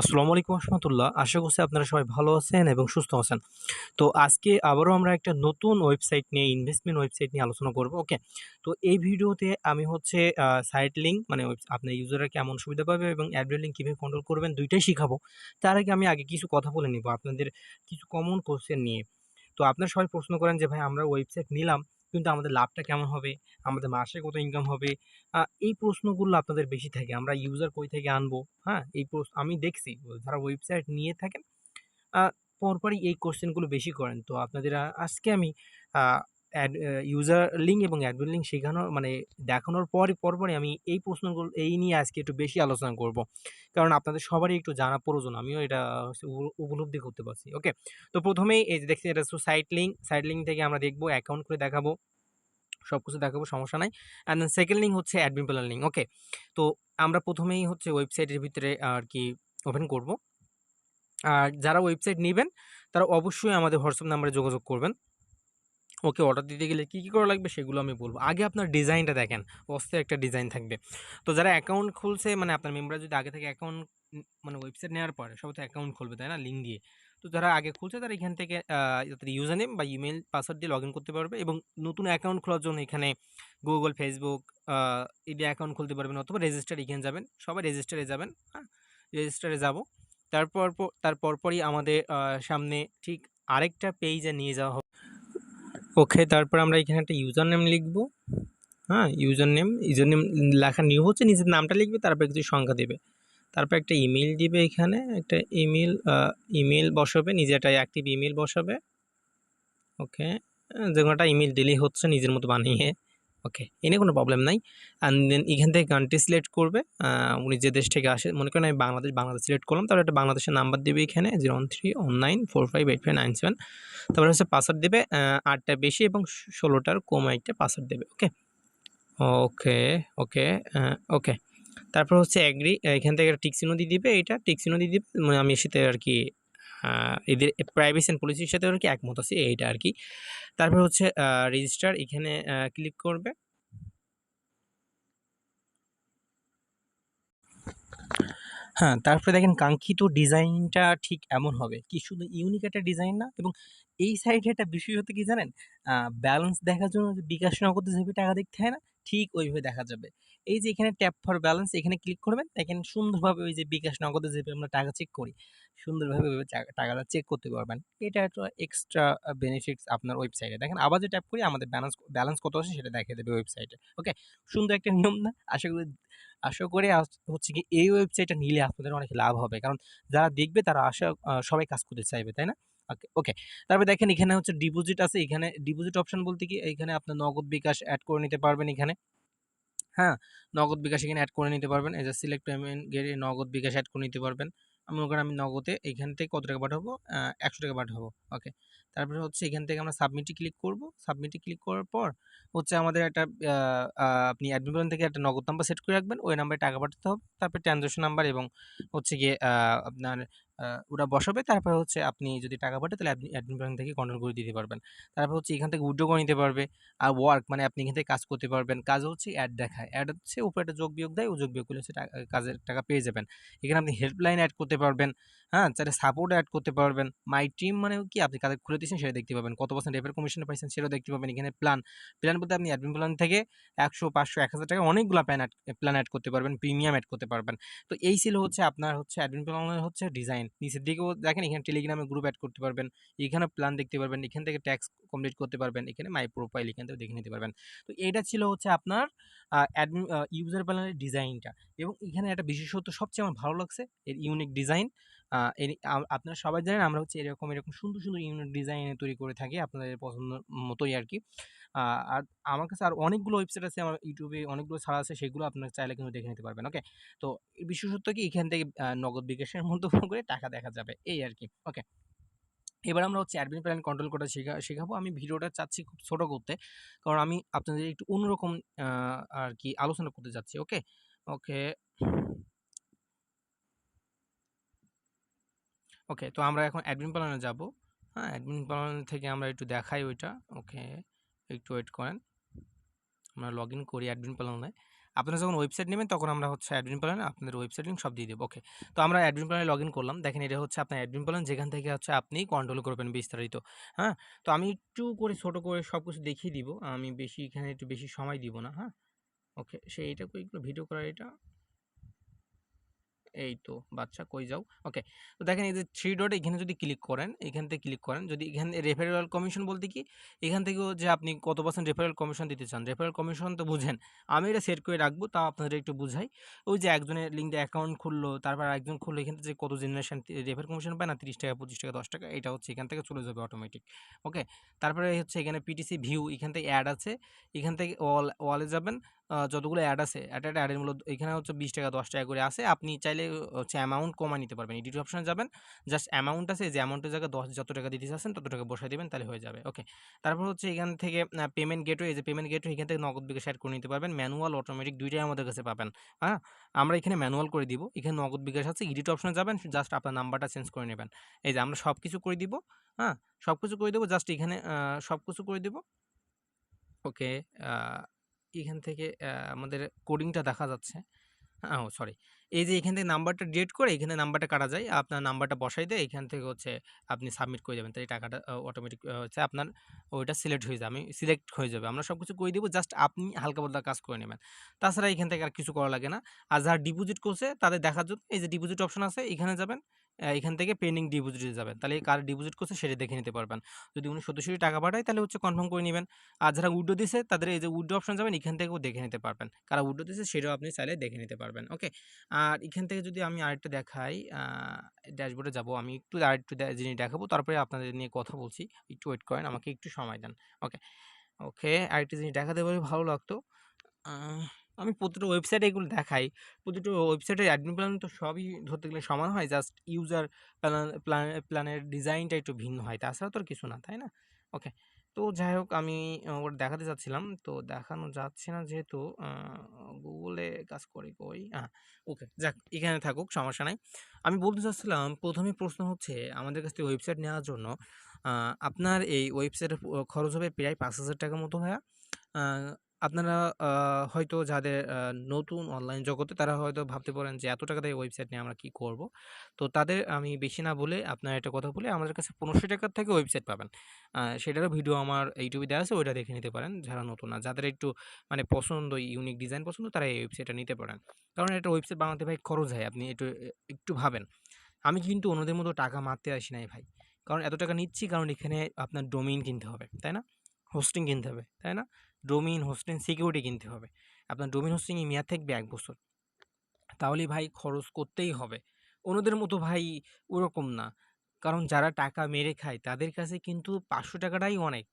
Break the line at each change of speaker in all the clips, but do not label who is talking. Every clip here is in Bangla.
আসসালামু আলাইকুম রহমতুল্লাহ। আশা করছি আপনারা সবাই ভালো আছেন এবং সুস্থ আছেন। তো আজকে আবারও আমরা একটা নতুন ওয়েবসাইট নিয়ে ইনভেস্টমেন্ট ওয়েবসাইট নিয়ে আলোচনা করব, ওকে? তো এই ভিডিওতে আমি হচ্ছে সাইট লিঙ্ক মানে আপনার ইউজাররা কেমন সুবিধা পাবে এবং অ্যাড লিঙ্ক কীভাবে কন্ট্রোল করবেন, দুইটাই শিখাবো। তার আগে আমি আগে কিছু কথা বলে নিব আপনাদের কিছু কমন কোশ্চেন নিয়ে। তো আপনারা সবাই প্রশ্ন করেন যে, ভাই, আমরা ওয়েবসাইট নিলাম কিন্তু আমাদের লাভটা কেমন হবে আমাদের মাসে কত ইনকাম হবে এই প্রশ্নগুলো আপনাদের বেশি থাকে। আমরা ইউজার কই থেকে আনব, হ্যাঁ? এই প্রশ্ন আমি দেখছি যারা ওয়েবসাইট নিয়ে থাকেন পরপরই এই কোশ্চেনগুলো বেশি করেন। তো আপনাদের আজকে আমি অ্যাড ইউজার লিঙ্ক এবং অ্যাডমিন লিঙ্ক শেখানোর মানে দেখানোর পরই পরপরই আমি এই প্রশ্নগুলো, এই নিয়ে আজকে একটু বেশি আলোচনা করব। কারণ আপনাদের সবারই একটু জানা প্রয়োজন। আমিও এটা উপলব্ধি করতে পারছি। ওকে? তো প্রথমেই এই যে দেখছি এটা সাইট লিঙ্ক। সাইট লিঙ্ক থেকে আমরা দেখব অ্যাকাউন্ট করে দেখাবো। সব কিছু দেখাবো, সমস্যা নাই। অ্যান্ড দেন সেকেন্ড লিঙ্ক হচ্ছে অ্যাডমিন প্যানেল লিঙ্ক। ওকে? তো আমরা প্রথমেই হচ্ছে ওয়েবসাইটের ভিতরে আর কি ওপেন করব। আর যারা ওয়েবসাইট নেবেন, তারা অবশ্যই আমাদের হোয়াটসঅ্যাপ নাম্বারে যোগাযোগ করবেন। ওকে অর্ডার দিতে গেলে কী, কী করা লাগবে সেগুলো আমি বলব। আগে আপনার ডিজাইনটা দেখেন। অস্থির একটা ডিজাইন থাকবে। তো যারা অ্যাকাউন্ট খুলছে মানে আপনার মেম্বার যদি আগে থেকে অ্যাকাউন্ট মানে ওয়েবসাইট নেওয়ার পরে সবাই তো অ্যাকাউন্ট খুলবে, তাই না? লিঙ্ক দিয়ে। তো যারা আগে খুলছে তারা এখান থেকে তাদের ইউজার নেম বা ইমেইল পাসওয়ার্ড দিয়ে লগইন করতে পারবে এবং নতুন অ্যাকাউন্ট খোলার জন্য এখানে গুগল ফেসবুক দিয়ে অ্যাকাউন্ট খুলতে পারবেন অথবা রেজিস্টার এখানে যাবেন। সবাই রেজিস্টারে যাবেন, হ্যাঁ? রেজিস্টারে যাব। তারপর প তার পরপরই আমাদের সামনে ঠিক আরেকটা পেজে নিয়ে যাওয়া হবে। ওকে তারপর আমরা এখানে একটা ইউজার নেম লিখব হ্যাঁ? ইউজার নেম, ইউজার নেম লেখা নিউ হচ্ছে নিজের নামটা লিখবে তারপর কিছু সংখ্যা দেবে তারপর একটা ইমেল দিবে এখানে। একটা ইমেল ইমেল বসাবে, একটা অ্যাক্টিভ ইমেল বসাবে। ওকে? যে কোনো একটা ইমেল দিলেই হচ্ছে নিজের মতো বানিয়ে। ওকে, এ নিয়ে কোনো প্রবলেম নাই। অ্যান্ড দেন এখান থেকে কান্ট্রি সিলেক্ট করবে। উনি যে দেশ থেকে আসে মনে করেন আমি বাংলাদেশ, বাংলাদেশ সিলেক্ট করলাম। তারপর একটা বাংলাদেশের নাম্বার দিবে এখানে 01319458597 তারপরে হচ্ছে পাসওয়ার্ড দেবে আটটা বেশি এবং ষোলোটার কম একটা পাসওয়ার্ড দেবে। ওকে? ওকে, ওকে, ওকে। তারপর হচ্ছে অ্যাগ্রি এখান থেকে একটা চিহ্ন দিয়ে দিবে এইটা টিক চিহ্ন দিয়ে দিবে। মানে আমি এর আর কি এদের প্রাইভেসি এন্ড পলিসির সাথে আর কি একমত আছি এইটা আর কি তারপর হচ্ছে রেজিস্টার এখানে ক্লিক করবে। হ্যাঁ, তারপরে দেখেন কাঙ্ক্ষিত ডিজাইনটা ঠিক এমন হবে। কি শুধু ইউনিক একটা ডিজাইন না এবং এই সাইডে একটা বিশেষত্ব কি জানেন? ব্যালেন্স দেখার জন্য বিকাশ নগদ যেভাবে টাকা দেখতে হয় না? ঠিক ওইভাবে দেখা যাবে। এই যে এখানে ট্যাপ ফর ব্যালেন্স এখানে ক্লিক করবেন। দেখেন সুন্দরভাবে ওই যে বিকাশ নগদে যেভাবে আমরা টাকা চেক করি, সুন্দরভাবে টাকাটা চেক করতে পারবেন। এটা একটা এক্সট্রা বেনিফিটস আপনার ওয়েবসাইটে। দেখেন আবার যে ট্যাপ করি আমাদের ব্যালেন্স ব্যালেন্স কত আছে সেটা দেখিয়ে দেবে ওয়েবসাইটে। ওকে? সুন্দর একটা নিয়ম না? আশা করি আশা করি হচ্ছে কি এই ওয়েবসাইটটা নিলে আপনাদের অনেক লাভ হবে। কারণ যারা দেখবে তারা আশা সবাই কাজ করতে চাইবে, তাই না? ওকে, ওকে। তারপরে দেখেন এখানে হচ্ছে ডিপোজিট আছে। এখানে ডিপোজিট অপশন বলতে কি এখানে আপনার নগদ বিকাশ অ্যাড করে নিতে পারবেন এখানে। হ্যাঁ? নগদ বিকাশ এখানে অ্যাড করে নিতে পারবেন। এই যে সিলেক্ট পেমেন্ট গেটে নগদ বিকাশ অ্যাড করে নিতে পারবেন। আমি ওখানে আমি নগদে এখান থেকে কত টাকা পাঠাবো? একশো টাকা পাঠাবো। ওকে। তারপরে হচ্ছে এখান থেকে আমরা সাবমিটে ক্লিক করব। সাবমিটে ক্লিক করার পর হচ্ছে আমাদের একটা আপনি অ্যাডমিন থেকে একটা নগদ নাম্বার সেট করে রাখবেন। ওই নাম্বারে টাকা পাঠাতে হবে। তারপর ট্রান্সেকশন নাম্বার এবং হচ্ছে গিয়ে আপনার ওটা বসাবে। তারপরে হচ্ছে আপনি যদি টাকা পাঠান তাহলে আপনি অ্যাডমিন প্ল্যান থেকে কন্ট্রোল করে দিতে পারবেন। তারপর হচ্ছে এখান থেকে উইথড্র করে নিতে পারবে। আর ওয়ার্ক মানে আপনি এখান থেকে কাজ করতে পারবেন। কাজ হচ্ছে অ্যাড দেখায়। অ্যাড হচ্ছে উপরে একটা যোগ বিয়োগ দেয়। ও যোগ বিয়োগ করলে হচ্ছে কাজের টাকা পেয়ে যাবেন। এখানে আপনি হেল্পলাইন অ্যাড করতে পারবেন। হ্যাঁ? চাইলে সাপোর্ট অ্যাড করতে পারবেন। মাই টিম মানে কি আপনি কাদের খুলে দিয়েছেন সেটা দেখতে পাবেন। কত পার্সেন্ট রেফার কমিশন পাইছেন সেটাও দেখতে পাবেন। এখানে প্ল্যান, প্ল্যান বলতে আপনি অ্যাডমিন প্ল্যান থেকে একশো পাঁচশো এক হাজার টাকা অনেকগুলো প্ল্যান এড প্ল্যান অ্যাড করতে পারবেন। প্রিমিয়াম অ্যাড করতে পারবেন। তো এই ছিল হচ্ছে আপনার হচ্ছে অ্যাডমিন প্ল্যানের হচ্ছে ডিজাইন। নিচের দিকেও দেখেন এখানে টেলিগ্রামে গ্রুপ অ্যাড করতে পারবেন। এখানে প্ল্যান দেখতে পারবেন। এখান থেকে ট্যাক্স কমপ্লিট করতে পারবেন। এখানে মাই প্রোফাইল এখান থেকে দেখে নিতে পারবেন। তো এটা ছিল হচ্ছে আপনার আ অ্যাডমিন ইউজার প্যানেলের ডিজাইনটা এবং এখানে একটা বিশেষত্ব সবচেয়ে আমার ভালো লাগছে এর ইউনিক ডিজাইন। আপনারা সবাই জানেন আমরা হচ্ছে এরকম, এরকম সুন্দর, সুন্দর ইউনিক ডিজাইন তৈরি করে থাকি আপনাদের পছন্দ মতোই আরকি। আ আর আমার কাছে আর অনেকগুলো ওয়েবসাইট আছে আমার ইউটিউবে অনেকগুলো ছাড়া আছে সেগুলো আপনারা চাইলে কিন্তু দেখে নিতে পারবেন। ওকে? তো বিশেষত্ব কি এখান থেকে নগদ বিকাশের মধ্যম করে টাকা দেখা যাবে। এই আর কি ওকে? এবার আমরা হচ্ছে অ্যাডমিন প্ল্যান কন্ট্রোল করা শেখা শেখাবো। আমি ভিডিওটা চাচ্ছি খুব ছোটো করতে। কারণ আমি আপনাদের একটু অন্যরকম আর কি আলোচনা করতে চাচ্ছি। ওকে? ওকে। ওকে, তো আমরা এখন অ্যাডমিন প্ল্যানে যাব। হ্যাঁ? অ্যাডমিন প্ল্যান থেকে আমরা একটু দেখাই ওইটা। ওকে, একটু ওয়েট করেন। আমরা লগইন করি অ্যাডমিন প্ল্যানে। আপনারা যখন ওয়েবসাইট নেবেন, তখন আমরা হচ্ছে অ্যাডমিন প্ল্যানে আপনাদের ওয়েবসাইট লিঙ্ক সব দিয়ে দেবো। ওকে তো আমরা অ্যাডমিন প্ল্যানে লগ ইন করলাম। দেখেন এটা হচ্ছে আপনার অ্যাডমিন প্ল্যান যেখান থেকে হচ্ছে আপনি কন্ট্রোল করবেন বিস্তারিত। হ্যাঁ? তো আমি একটু করে, ছোট করে সব কিছু দেখিয়ে দিব। আমি বেশি, এখানে একটু বেশি সময় দিব না। হ্যাঁ? ওকে সেই এটা একটু ভিডিও করার এটা এই তো, বাচ্চা কই যাও? ওকে তো দেখেন এই যে থ্রি ডট এখানে যদি ক্লিক করেন, এখান থেকে ক্লিক করেন, যদি এখানে রেফারেল কমিশন বলতে কি? এখান থেকেও যে আপনি কত পার্সেন্ট রেফারেল কমিশন দিতে চান রেফারেল কমিশন তো বুঝেন। আমি এটা সেট করে রাখব, তাও আপনাদের একটু বুঝাই। ওই যে একজনের লিঙ্কে অ্যাকাউন্ট খুললো, তারপর একজন খুললো, এখান থেকে কত জেনারেশন রেফারেল কমিশন পায় না? তিরিশ টাকা, পঁচিশ টাকা, দশ টাকা, এটা হচ্ছে এখান থেকে চলে যাবে অটোমেটিক ওকে তারপরে হচ্ছে এখানে পিটিসি ভিউ এখান থেকে অ্যাড আছে। এখান থেকে ওয়াল ওয়ালে যাবেন। যতগুলো অ্যাড আছে অ্যাড অ্যাড অ্যাডের মূল্য এখানে হচ্ছে বিশ টাকা, দশ টাকা করে আছে। আপনি চাইলে হচ্ছে অ্যামাউন্ট কমা নিতে পারবেন। এডিট অপশনে যাবেন জাস্ট অ্যামাউন্ট আছে, যে অ্যামাউন্টের জায়গায় দশ, যত টাকা দিতে চাচ্ছেন তত টাকা বসাই দেবেন, তাহলে হয়ে যাবে ওকে তারপর হচ্ছে এখান থেকে পেমেন্ট গেটওয়ে যে পেমেন্ট গেটওয়ে এখান থেকে নগদ বিকাশ অ্যাড করে নিতে পারবেন। ম্যানুয়াল অটোমেটিক দুইটাই আমাদের কাছে পাবেন হ্যাঁ? আমরা এখানে ম্যানুয়াল করে দিব। এখানে নগদ বিকাশ আছে এডিট অপশনে যাবেন জাস্ট আপনার নাম্বারটা চেঞ্জ করে নেবেন। এই যে আমরা সব কিছু করে দিব হ্যাঁ? সব কিছু করে দেবো জাস্ট এখানে সব কিছু করে দেবো ওকে এখান থেকে আমাদের কোডিংটা দেখা যাচ্ছে। ও সরি এই যে এখান থেকে নাম্বারটা ডেট করে এখানে নাম্বারটা কাটা যায়, আপনার নাম্বারটা বসাই দেয়, এখান থেকে হচ্ছে আপনি সাবমিট করে যাবেন তাই টাকাটা অটোমেটিক হচ্ছে আপনার ওইটা সিলেক্ট হয়ে যাবে, আমি সিলেক্ট হয়ে যাবে। আমরা সব কিছু করে দেবো? জাস্ট আপনি হালকা পাতলা কাজ করে নেবেন। তাছাড়া এখান থেকে আর কিছু করা লাগে না। আর যারা ডিপোজিট করছে, তাদের দেখার জন্য এই যে ডিপোজিট অপশন আছে, এখানে যাবেন এখান থেকে পেন্ডিং ডিপোজিটে যাবেন। তাহলে কার ডিপোজিট করছে সেটা দেখে নিতে পারবেন। যদি উনি সত্যি টাকা পাঠায়, তাহলে হচ্ছে কনফার্ম করে নেবেন। আর যারা উইডো দিছে, তাদের এই যে উইডো অপশন যাবেন, এখান থেকেও দেখে নিতে পারবেন। কারা উইডো দিছে, সেটাও আপনি চাইলে দেখে নিতে পারবেন। ওকে আর এখান থেকে যদি আমি আরেকটা দেখাই ড্যাশবোর্ডে যাব। আমি একটু আরেকটু জিনিস দেখাবো। তারপরে আপনাদের নিয়ে কথা বলছি। একটু ওয়েট করেন, আমাকে একটু সময় দেন। ওকে ওকে, আরেকটা জিনিস দেখাতে পারলে ভালো লাগতো। আমি প্রতিটা ওয়েবসাইটে এগুলো দেখাই। প্রতিটা ওয়েবসাইটের অ্যাডমিন প্ল্যান তো সবই ধরতে গেলে সমান হয় জাস্ট ইউজার প্ল্যান প্ল্যান প্ল্যানের ডিজাইনটা একটু ভিন্ন হয়, তাছাড়া তো কিছু না, তাই না? ওকে, তো যাই হোক, আমি ওটা দেখাতে চাচ্ছিলাম তো দেখানো যাচ্ছে না যেহেতু গুগলে কাজ করি, কই হ্যাঁ ওকে, যাক, এখানে থাকুক, সমস্যা নাই। আমি বলতে চাচ্ছিলাম, প্রথমে প্রশ্ন হচ্ছে, আমাদের কাছ থেকে ওয়েবসাইট নেওয়ার জন্য আপনার এই ওয়েবসাইটের খরচ হবে প্রায় পাঁচ হাজার টাকার মতো ভাইয়া। আপনারা হয়তো যাদের নতুন অনলাইন জগতে তারা হয়তো ভাবতে পারেন যে, এত টাকা দিয়ে ওয়েবসাইট নিয়ে আমরা কি করব? তো তাদের আমি বেশি না বলে আপনার একটা কথা বলে, আমাদের কাছে পনেরোশো টাকার থেকে ওয়েবসাইট পাবেন। সেটারও ভিডিও আমার ইউটিউবে দেওয়া আছে, ওইটা দেখে নিতে পারেন, যারা নতুন না, যাদের একটু মানে পছন্দ, ইউনিক ডিজাইন পছন্দ, তারা এই ওয়েবসাইটটা নিতে পারেন। কারণ একটা ওয়েবসাইট বানাতে ভাই খরচ হয়, আপনি একটু একটু ভাবেন। আমি কিন্তু অন্যদের মতো টাকা মারতে আসি নাই ভাই। কারণ এত টাকা নিচ্ছি, কারণ এখানে আপনার ডোমিন কিনতে হবে, তাই না? হোস্টিং কিনতে হবে, তাই না? ডোমিন হোস্টিং সিকিউরিটি কিনতে হবে। আপনার ডোমিন হোস্টিংয়ে মেয়াদ থাকবে এক বছর। তাহলে ভাই খরচ করতেই হবে। অন্যদের মতো ভাই ওরকম না। কারণ যারা টাকা মেরে খায়, তাদের কাছে কিন্তু পাঁচশো টাকাটাই অনেক।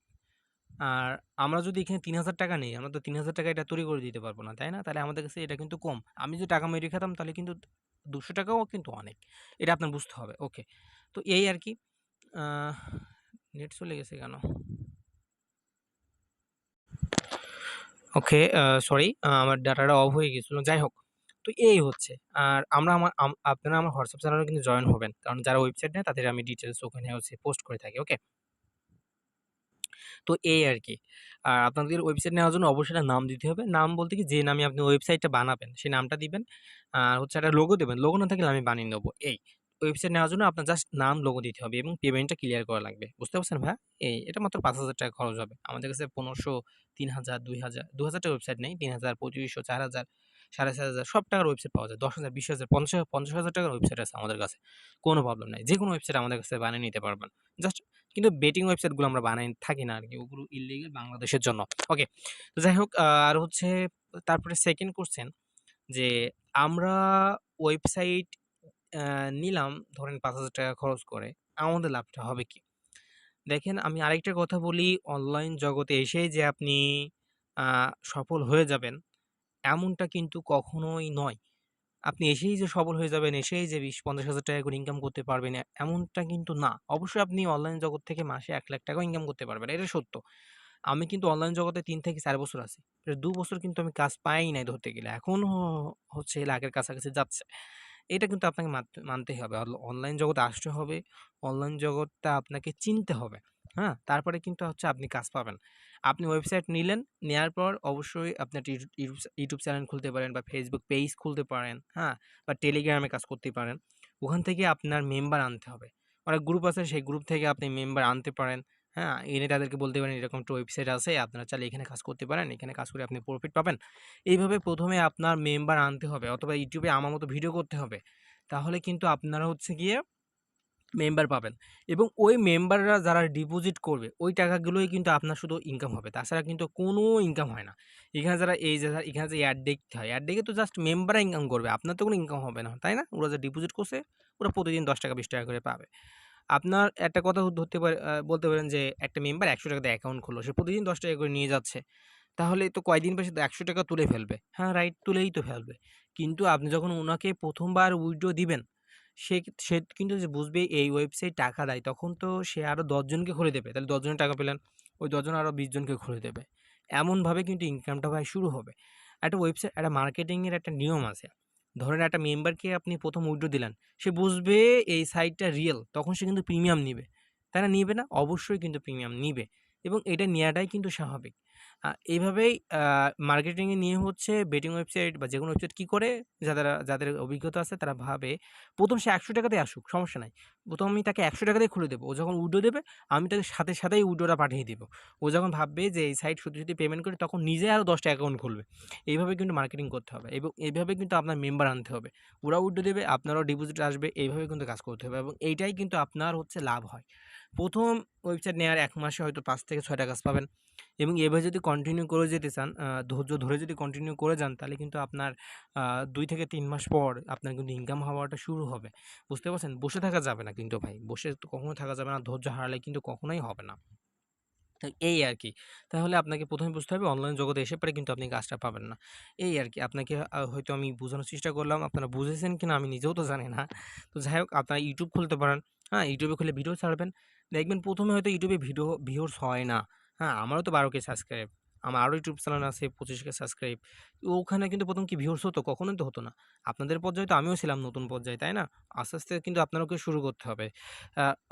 আর আমরা যদি এখানে তিন হাজার টাকা নিই, আমরা তো তিন হাজার টাকা এটা তৈরি করে দিতে পারব না, তাই না? তাহলে আমাদের কাছে এটা কিন্তু কম। আমি যদি টাকা মেরে খেতাম, তাহলে কিন্তু দুশো টাকাও কিন্তু অনেক। এটা আপনার বুঝতে হবে ওকে তো এই আর কি। নেট চলে গেছে কেন? ওকে সরি আমার ডাটাটা অফ হয়ে গেছিল, যাই হোক। তো এই হচ্ছে, আর আমরা আমার আপনারা আমার হোয়াটসঅ্যাপ চ্যানেলে কিন্তু জয়েন হবেন, কারণ যারা ওয়েবসাইট নেয়, তাদের আমি ডিটেলস ওখানে হচ্ছে পোস্ট করে থাকি ওকে তো এই আর কি, আর আপনাদের ওয়েবসাইট নেওয়ার জন্য অবশ্যই একটা নাম দিতে হবে। নাম বলতে কি, যে নামে আপনি ওয়েবসাইটটা বানাবেন, সেই নামটা দিবেন, আর হচ্ছে একটা লোগো দেবেন। লোগো না থাকলে আমি বানিয়ে নেব, এই। ওয়েবসাইট নেওয়ার জন্য আপনার জাস্ট নাম লোগো দিতে হবে এবং পেমেন্টটা ক্লিয়ার করা লাগবে। বুঝতে পারছেন ভাই এই এটা মাত্র পাঁচ হাজার টাকা খরচ হবে। আমাদের কাছে পনেরোশো, তিন হাজার, দুই হাজার, দু হাজার টাকা ওয়েবসাইট নেই। তিন হাজার, পঁচিশশো, চার হাজার, সাড়ে চার হাজার, সব টাকার ওয়েবসাইট পাওয়া যায়। দশ হাজার, বিশ হাজার, পঞ্চাশ পঞ্চাশ হাজার টাকার ওয়েবসাইট আছে আমাদের কাছে। কোনো প্রবলেম নাই। যে কোনো ওয়েবসাইট আমাদের কাছে বানিয়ে নিতে পারবেন। জাস্ট কিন্তু বেটিং ওয়েবসাইটগুলো আমরা বানাই থাকি না আর কি ওগুলো ইলিগাল বাংলাদেশের জন্য। ওকে তো যাই হোক আর হচ্ছে তারপরে সেকেন্ড কোশ্চেন যে আমরা ওয়েবসাইট নিলাম ধরেন পাঁচ হাজার টাকা খরচ করে, আমাদের লাভটা হবে কি? দেখেন আমি আরেকটা কথা বলি, অনলাইন জগতে এসেই যে আপনি সফল হয়ে যাবেন, এমনটা কিন্তু কখনোই নয়। আপনি এসেই যে সফল হয়ে যাবেন, এসেই যে বিশ, পঞ্চাশ হাজার টাকা করে ইনকাম করতে পারবেন, এমনটা কিন্তু না। অবশ্যই আপনি অনলাইন জগৎ থেকে মাসে এক লাখ টাকাও ইনকাম করতে পারবেন, এটা সত্য। আমি কিন্তু অনলাইন জগতে তিন থেকে চার বছর আছি দু বছর কিন্তু আমি কাজ পাই নাই ধরতে গেলে, এখনও হচ্ছে লাখের কাছাকাছি যাচ্ছে। এটা কিন্তু আপনাকে মানতেই হবে অনলাইন জগতে আসতে হবে অনলাইন জগৎটা আপনাকে চিনতে হবে হ্যাঁ তারপরে কিন্তু হচ্ছে আপনি কাজ পাবেন আপনি ওয়েবসাইট নিলেন, নেওয়ার পর অবশ্যই আপনি ইউটিউব চ্যানেল খুলতে পারেন বা ফেসবুক পেজ খুলতে পারেন, হ্যাঁ? বা টেলিগ্রামে কাজ করতে পারেন। ওখান থেকে আপনার মেম্বার আনতে হবে। অনেক গ্রুপ আছে সেই গ্রুপ থেকে আপনি মেম্বার আনতে পারেন, হ্যাঁ? এনে তাদেরকে বলতে পারেন এরকম একটা ওয়েবসাইট আছে, আপনারা চাইলে এখানে কাজ করতে পারেন। এখানে কাজ করে আপনি প্রফিট পাবেন। এইভাবে প্রথমে আপনার মেম্বার আনতে হবে অথবা ইউটিউবে আমার মতো ভিডিও করতে হবে। তাহলে কিন্তু আপনারা হচ্ছে গিয়ে মেম্বার পাবেন এবং ওই মেম্বাররা যারা ডিপোজিট করবে ওই টাকাগুলোই কিন্তু আপনার শুধু ইনকাম হবে। তাছাড়া কিন্তু কোনো ইনকাম হয় না। এখানে যারা এই যে এখানে যে অ্যাড দেখতে হয়, অ্যাড দেখে তো জাস্ট মেম্বাররা ইনকাম করবে। আপনার তো কোনো ইনকাম হবে না, তাই না? ওরা যা ডিপোজিট করছে ওরা প্রতিদিন ৳১০ ৳২০ করে পাবে। আপনার একটা কথা ধরতে পারে বলতে পারেন যে একটা মেম্বার ৳১০০ দিয়ে অ্যাকাউন্ট খুললো। সে প্রতিদিন ৳১০ করে নিয়ে যাচ্ছে। তাহলে তো কয়দিন পর সে একশো টাকা তুলে ফেলবে। হ্যাঁ, রাইট তুলেই তো ফেলবে। কিন্তু আপনি যখন উনাকে ১ম বার উইথড্র দিবেন, সে সে কিন্তু যে বুঝবে এই ওয়েবসাইট টাকা দেয় তখন তো সে আরও দশজনকে খুলে দেবে। তাহলে ১০ জনের টাকা পেলেন। ওই দশজন আরও ২০ জনকে খুলে দেবে। এমনভাবে কিন্তু ইনকামটা ভাই শুরু হবে। একটা ওয়েবসাইট একটা মার্কেটিংয়ের একটা নিয়ম আছে। ধরেন একটা মেম্বারকে আপনি প্রথম উইড্রো দিলেন। সে বুঝবে এই সাইটটা রিয়েল তখন সে কিন্তু প্রিমিয়াম নিবে। তারা? নিবে না? অবশ্যই কিন্তু প্রিমিয়াম নিবে এবং এটা নেওয়াটাই কিন্তু স্বাভাবিক। এভাবেই আ মার্কেটিং এর নিয়ম হচ্ছে বেটিং ওয়েবসাইট বা যেকোনো ওয়েবসাইট কি করে যাদের যাদের অভিজ্ঞতা আছে তারা ভাবে ১ম সে ৳১০০ দিয়ে আসুক সমস্যা নাই। ১ম আমি তাকে ৳১০০ দিয়ে খুলে দেব। ও যখন উইথড্র দেবে আমি তাকে সাথে সাথেই উইথড্রটা পাঠিয়ে দিব। ও যখন ভাববে যে এই সাইট সত্যি, সত্যি পেমেন্ট করে তখন নিজে আরও ১০ টা অ্যাকাউন্ট খুলবে। এইভাবে কিন্তু মার্কেটিং করতে হবে এবং এইভাবে কিন্তু আপনার মেম্বার আনতে হবে। ওরা উইথড্র দেবে, আপনারও ডিপোজিট আসবে। এইভাবে কিন্তু কাজ করতে হবে এবং এইটাই কিন্তু আপনার হচ্ছে লাভ হয়। ১ম ওয়েবসাইট নেওয়ার এক মাসে হয়তো পাঁচ থেকে ৬ টা কাজ পাবেন এবং এভাবে যদি কন্টিনিউ করে যেতে চান, ধৈর্য ধরে যদি কন্টিনিউ করে যান তাহলে কিন্তু আপনার দুই থেকে তিন মাস পর আপনার কিন্তু ইনকাম হওয়াটা শুরু হবে। বুঝতে পারছেন? বসে থাকা যাবে না কিন্তু ভাই। বসে কখনো থাকা যাবে না। ধৈর্য হারালে কিন্তু কখনোই হবে না। এই আর কি তাহলে আপনাকে ১ম এ বুঝতে হবে অনলাইন জগতে এসে পরে কিন্তু আপনি কাজটা পাবেন না। এই আর কি আপনাকে হয়তো আমি বোঝানোর চেষ্টা করলাম। আপনারা বুঝেছেন কিনা আমি নিজেও তো জানি না। তো যাই হোক আপনারা ইউটিউব খুলতে পারেন। হ্যাঁ? ইউটিউবে খুলে ভিডিও ছাড়বেন। দেখবেন প্রথমে হয়তো ইউটিউবে ভিডিও ভিউয়ার্স হয় না। হ্যাঁ? আমারও তো ১২ কে সাবস্ক্রাইব। আমার আরও ইউটিউব চ্যানেল আছে ২৫ কে সাবস্ক্রাইব। ওখানে কিন্তু প্রথম কি ভিউয়ার্স হতো? কখনোই তো হতো না। আপনাদের পর্যায়ে তো আমিও ছিলাম নতুন পর্যায়ে, তাই না? আস্তে, আস্তে কিন্তু আপনাদেরকেও শুরু করতে হবে।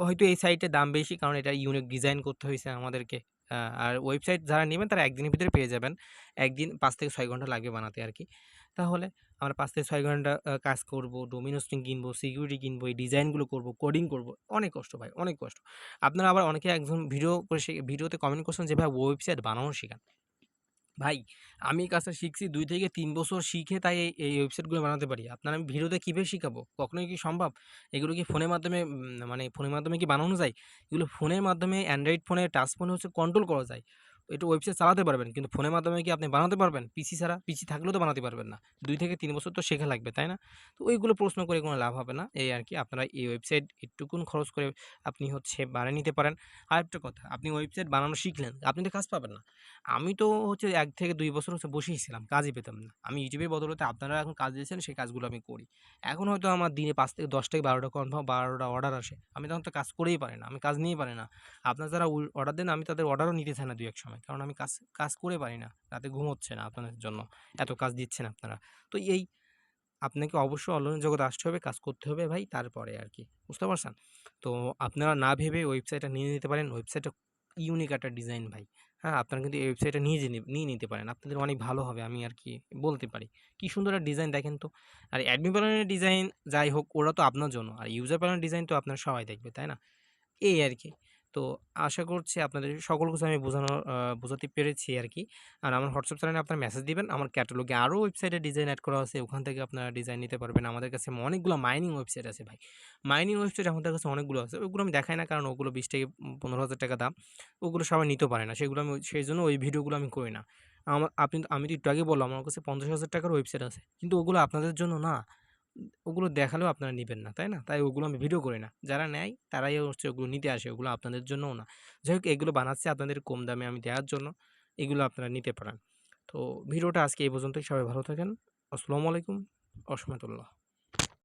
হয়তো এই সাইটের দাম বেশি কারণ এটা ইউনিক ডিজাইন করতে হয়েছে আমাদেরকে। আর ওয়েবসাইট যারা নেবেন তারা একদিনের ভিতরে পেয়ে যাবেন। একদিন পাঁচ থেকে ছয় ঘণ্টা লাগবে বানাতে আর কি তাহলে আমরা পাঁচ থেকে ছয় ঘণ্টা কাজ করব, হোস্টিং কিনবো, সিকিউরিটি কিনবো, এই ডিজাইনগুলো করব, কোডিং করব। অনেক কষ্ট ভাই, অনেক কষ্ট। আপনারা আবার অনেকে একজন ভিডিও করে ভিডিওতে কমেন্ট করছেন যে ভাই ওয়েবসাইট বানানো শেখান ভাই আমি কাজটা শিখছি দুই থেকে তিন বছর শিখে তাই এই ওয়েবসাইটগুলো বানাতে পারি। আপনার আমি ভিডিওতে কীভাবে শিখাবো? কখনোই কি সম্ভব? এগুলো কি ফোনের মাধ্যমে মানে ফোনের মাধ্যমে কি বানানো যায়? এগুলো ফোনের মাধ্যমে অ্যান্ড্রয়েড ফোনে টাচ ফোনে হচ্ছে কন্ট্রোল করা যায়। এটা ওয়েবসাইট চালাতে পারবেন। কিন্তু ফোনের মাধ্যমে কি আপনি বানাতে পারবেন? পিসি ছাড়া? পিসি থাকলেও তো বানাতে পারবেন না। দুই থেকে তিন বছর তো শেখা লাগবে, তাই না? তো ওইগুলো প্রশ্ন করে কোনো লাভ হবে না। এই আর কি আপনারা এই ওয়েবসাইট একটুকুন খরচ করে আপনি হচ্ছে বানিয়ে নিতে পারেন। আর একটা কথা, আপনি ওয়েবসাইট বানানো শিখলেন, আপনি তো কাজ পাবেন না। আমি তো হচ্ছে এক থেকে দুই বছর হচ্ছে বসেই ছিলাম, কাজই পেতাম না। আমি ইউটিউবের বদৌলতে আপনারা এখন কাজ দিয়েছেন সেই কাজগুলো আমি করি। এখন হয়তো আমার দিনে পাঁচ থেকে ১০ থেকে বারোটা কনফার্ম বারোটা অর্ডার আসে। আমি তখন তো কাজ করেই পারি না। আমি কাজ নিয়েই পারি না। আপনারা যারা অর্ডার দেন আমি তাদের অর্ডারও নিতে চাই না ২ এক সময়। কারণ আমি কাজ কাজ করে পারি না। রাতে ঘুম হচ্ছে না আপনাদের জন্য। এত কাজ দিচ্ছেন আপনারা। তো এই আপনাকে অবশ্যই অনলাইন জগতে আসতে হবে, কাজ করতে হবে ভাই তারপরে আর কি বুঝতে পারছেন? তো আপনারা না ভেবে ওয়েবসাইটটা নিয়ে নিতে পারেন। ওয়েবসাইটটা ইউনিক একটা ডিজাইন ভাই। হ্যাঁ? আপনারা কিন্তু এই ওয়েবসাইটটা নিয়ে নিয়ে নিতে পারেন। আপনাদের অনেক ভালো হবে আমি আর কি বলতে পারি। কি সুন্দর একটা ডিজাইন দেখেন তো। আর অ্যাডমিন প্যানেলের ডিজাইন যাই হোক ওরা তো আপনার জন্য। আর ইউজার প্যানেলের ডিজাইন তো আপনারা সবাই দেখবে, তাই না? এই আরকি। তো আশা করছি আপনাদের সকল কিছু আমি বোঝানো বোঝাতে পেরেছি আর কি আর আমার হোয়াটসঅ্যাপ চ্যানেলে আপনারা মেসেজ দিবেন। আমার ক্যাটালগে আরও ওয়েবসাইটে ডিজাইন অ্যাড করা আছে। ওখান থেকে আপনারা ডিজাইন নিতে পারবেন। আমাদের কাছে অনেকগুলো মাইনিং ওয়েবসাইট আছে ভাই। মাইনিং ওয়েবসাইট আমাদের কাছে অনেকগুলো আছে। ওগুলো আমি দেখাই না কারণ ওগুলো ২০ থেকে পনেরো হাজার টাকা দাম। ওগুলো সবাই নিতে পারে না। সেগুলো আমি সেই জন্য ওই ভিডিওগুলো আমি করি না। আমার আপনি, আমি তো একটু আগেই বললাম, আমার কাছে পঞ্চাশ হাজার টাকার ওয়েবসাইট আছে। কিন্তু ওগুলো আপনাদের জন্য না। ওগুলো দেখালেও আপনারা নেবেন না, তাই না? তাই ওগুলো আমি ভিডিও করি না। যারা নেয় তারাই হচ্ছে ওগুলো নিতে আসে। ওগুলো আপনাদের জন্যও না। যাই হোক এগুলো বানাচ্ছে আপনাদের কম দামে আমি দেওয়ার জন্য। এগুলো আপনারা নিতে পারেন। তো ভিডিওটা আজকে এই পর্যন্তই। সবাই ভালো থাকেন। আসসালামু আলাইকুম ওয়া রাহমাতুল্লাহ।